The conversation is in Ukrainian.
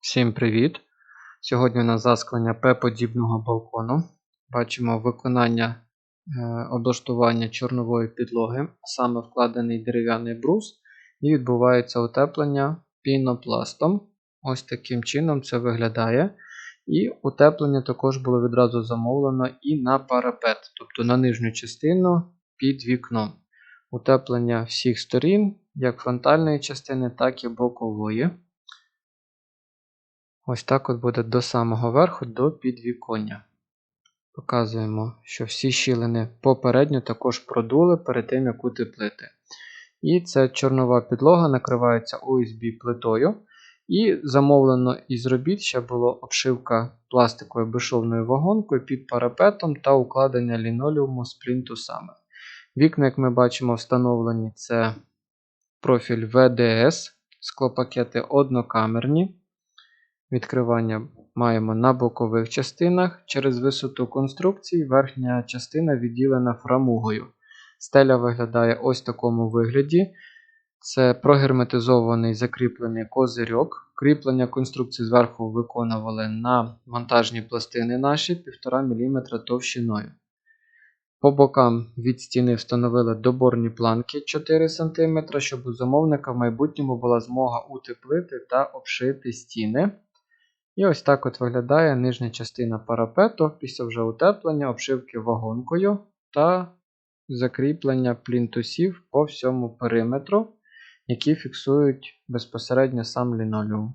Всім привіт! Сьогодні у нас засклення П-подібного балкону. Бачимо виконання е, облаштування чорнової підлоги, саме вкладений дерев'яний брус, і відбувається утеплення пінопластом. Ось таким чином це виглядає. І утеплення також було відразу замовлено і на парапет, тобто на нижню частину під вікном. Утеплення всіх сторін, як фронтальної частини, так і бокової. Ось так от буде до самого верху, до підвіконня. Показуємо, що всі щілини попередньо також продули перед тим, як утеплити. І ця чорнова підлога накривається OSB плитою. І замовлено із робіт ще було обшивка пластиковою безшовною вагонкою під парапетом та укладення лінолеуму з плінтусами. Вікна, як ми бачимо, встановлені це профіль VDS, склопакети однокамерні. Відкривання маємо на бокових частинах. Через висоту конструкції верхня частина відділена фрамугою. Стеля виглядає ось в такому вигляді. Це прогерметизований закріплений козирьок. Кріплення конструкції зверху виконували на монтажні пластини наші 1,5 мм товщиною. По бокам від стіни встановили доборні планки 4 см, щоб у замовника в майбутньому була змога утеплити та обшити стіни. І ось так от виглядає нижня частина парапету після вже утеплення, обшивки вагонкою та закріплення плінтусів по всьому периметру, які фіксують безпосередньо сам лінолеум.